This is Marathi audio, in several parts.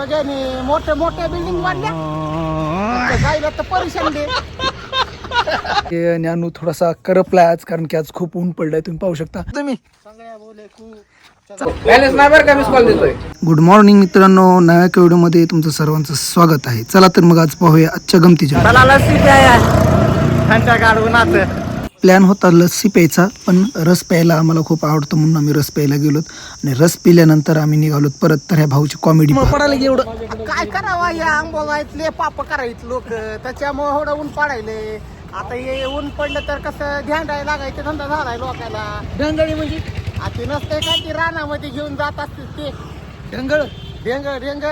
सगळ्यांनी मोठ्या मोठ्या बिल्डिंग गाईला तर परेशान दे. हे ज्ञानू थोडासा करपलाय आज कारण की आज खूप ऊन पडलंय तुम्ही पाहू शकता. तुम्ही? सगळ्या बोले खूप. बॅलन्स नाही बरं का मिस कॉल देतोय? गुड मॉर्निंग मित्रांनो नव्या व्हिडिओमध्ये तुमचं सर्वांचं स्वागत आहे. चला तर मग आज पाहूया आजच्या गमतीच्या प्याया थंड उन्हाचं प्लॅन होता लस्सी प्यायचा पण रस प्यायला आम्हाला खूप आवडतं म्हणून आम्ही रस प्यायला गेलोत. आणि रस पिल्यानंतर आम्ही निघालोत परत तर ह्या भाऊची कॉमेडी पडायला की एवढं? काय करावा या आंबोगायतले पाप करायत लोक. त्याच्यामुळे एवढं ऊन पाडायले. आता हे ऊन पडलं तर कसं ध्यान राहायला लागायचं धंदा झालाय लोकांना. ढंगळी म्हणजे? आता ते नसतंय का? ती रानामध्ये घेऊन जात असतील ते. ढंगळ? ढेंग ढेंग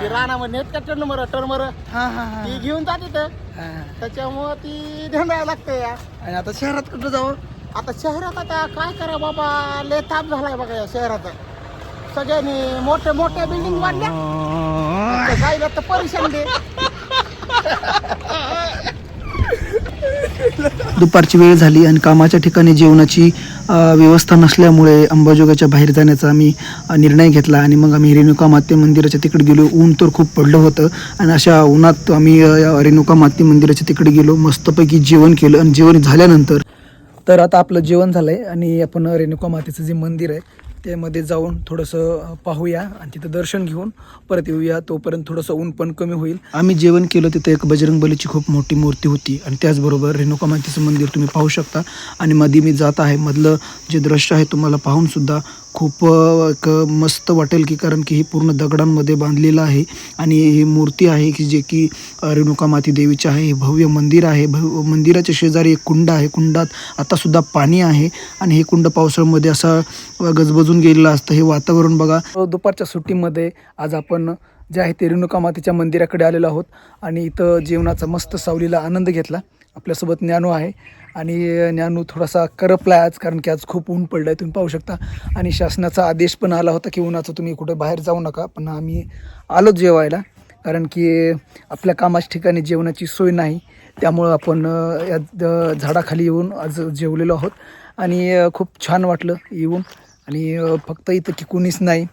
ती रानामध्ये नेत का टर्मर टर्मर हा हा हा. ती घेऊन जाते तर हा. त्याच्यामुळं ती ढेंडायला लागते या. आणि आता शहरात कुठं जावं? आता शहरात आता काय करा बाबा लय ताप झालाय बघा या शहरात सगळ्यांनी मोठ्या मोठ्या बिल्डिंग बांधल्या. त्या गाईला तर परेशान दे. दुपारची वेळ झाली आणि कामाच्या ठिकाणी जेवणाची व्यवस्था नसल्यामुळे अंबाजोगाच्या बाहेर जाण्याचा आम्ही निर्णय घेतला आणि मग आम्ही रेणुका माते मंदिराच्या तिकडे गेलो. ऊन तर खूप पडलं होतं आणि अशा उन्हात आम्ही रेणुका माते मंदिराच्या तिकडे गेलो. मस्तपैकी जेवण केलं आणि जेवण झाल्यानंतर तर आता आपलं जेवण झालं आहे आणि आपण रेणुका मातेचं जे मंदिर आहे त्यामध्ये जाऊन थोडंसं पाहूया आणि तिथं दर्शन घेऊन परत येऊया. तोपर्यंत थोडंसं ऊन पण कमी होईल. आम्ही जेवण केलं तिथं एक बजरंग बलीची खूप मोठी मूर्ती होती. आणि त्याचबरोबर रेणुका मातेचं मंदिर तुम्ही पाहू शकता. आणि मध्ये मी जात आहे. मधलं जे दृश्य आहे तुम्हाला पाहूनसुद्धा खूप एक मस्त वाटेल की कारण की ही पूर्ण दगडांमध्ये बांधलेलं आहे. आणि ही मूर्ती आहे की जे की रेणुका माती देवीची आहे. हे भव्य मंदिर आहे. भव्य मंदिराच्या शेजारी एक कुंड आहे. कुंडात आतासुद्धा पाणी आहे. आणि हे कुंड पावसाळ्यामध्ये असा गजबजून गेलेलं असतं हे वातावरण बघा. दुपारच्या सुट्टीमध्ये आज आपण जे आहे ते रेणुका मातेच्या मंदिराकडे आलेलो आहोत आणि इथं जेवणाचा मस्त सावलीला आनंद घेतला. आपल्यासोबत ज्ञानू आहे आणि ज्ञानू थोडासा करपला आहे आज कारण की आज खूप ऊन पडलं आहे तुम्ही पाहू शकता. आणि शासनाचा आदेश पण आला होता की उन्हाचं तुम्ही कुठे बाहेर जाऊ नका पण आम्ही आलो जेवायला कारण की आपल्या कामाच्या ठिकाणी जेवणाची सोय नाही. त्यामुळं आपण या द- झाडाखाली येऊन आज जेवलेलो आहोत. आणि खूप छान वाटलं येऊन. आणि फक्त इथं की कुणीच नाही.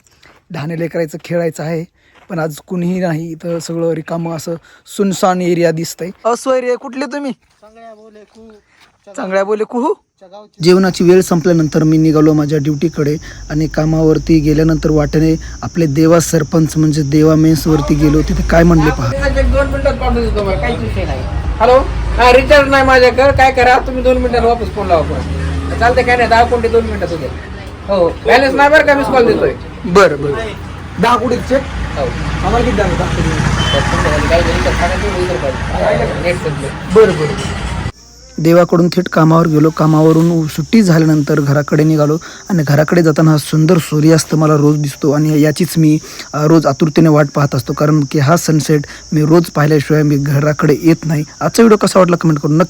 लहान लेकरायचं खेळायचं आहे पण आज कुणीही नाही इथं सगळं रिकामं असं सुनसान एरिया दिसतंय. अस्वैर्य कुठले तुम्ही? चांगल्या बोले कुहू? गावची. जेवणाची वेळ संपल्यानंतर मी निघालो माझ्या ड्युटीकडे आणि कामावरती गेल्यानंतर वाटेने आपले देवा सरपंच म्हणजे देवा मेन्सवरती गेलो. तिथे काय म्हणले पहा. एक दोन मिनिटात पाठवून देतो मला काहीच विषय नाही. हॅलो? हा रिचार्ज नाही माझ्याकडे. काय करा तुम्ही दोन मिनिटात वापस फोन लावा चालते काय नाही दहा कोणते दोन मिनिटात होते हो. बॅलन्स नाही बरं का मिस कॉल देतोय? बरं बरं. दहा कुठे चेक हो. आम्हाला किती नेट संपलं बरं बरं देवाकडून थेट कामावर गेलो. कामावरून सुट्टी झाल्यानंतर घराकडे निघालो. आणि घराकडे जाताना हा सुंदर सूर्यास्त मला रोज दिसतो. आणि याचीच मी अ, रोज आतुरतेने वाट पाहत असतो. कारण की हा सनसेट मी रोज पाहिल्याशिवाय मी घराकडे येत नाही. आजचा व्हिडिओ कसा वाटला कमेंट करून नक्की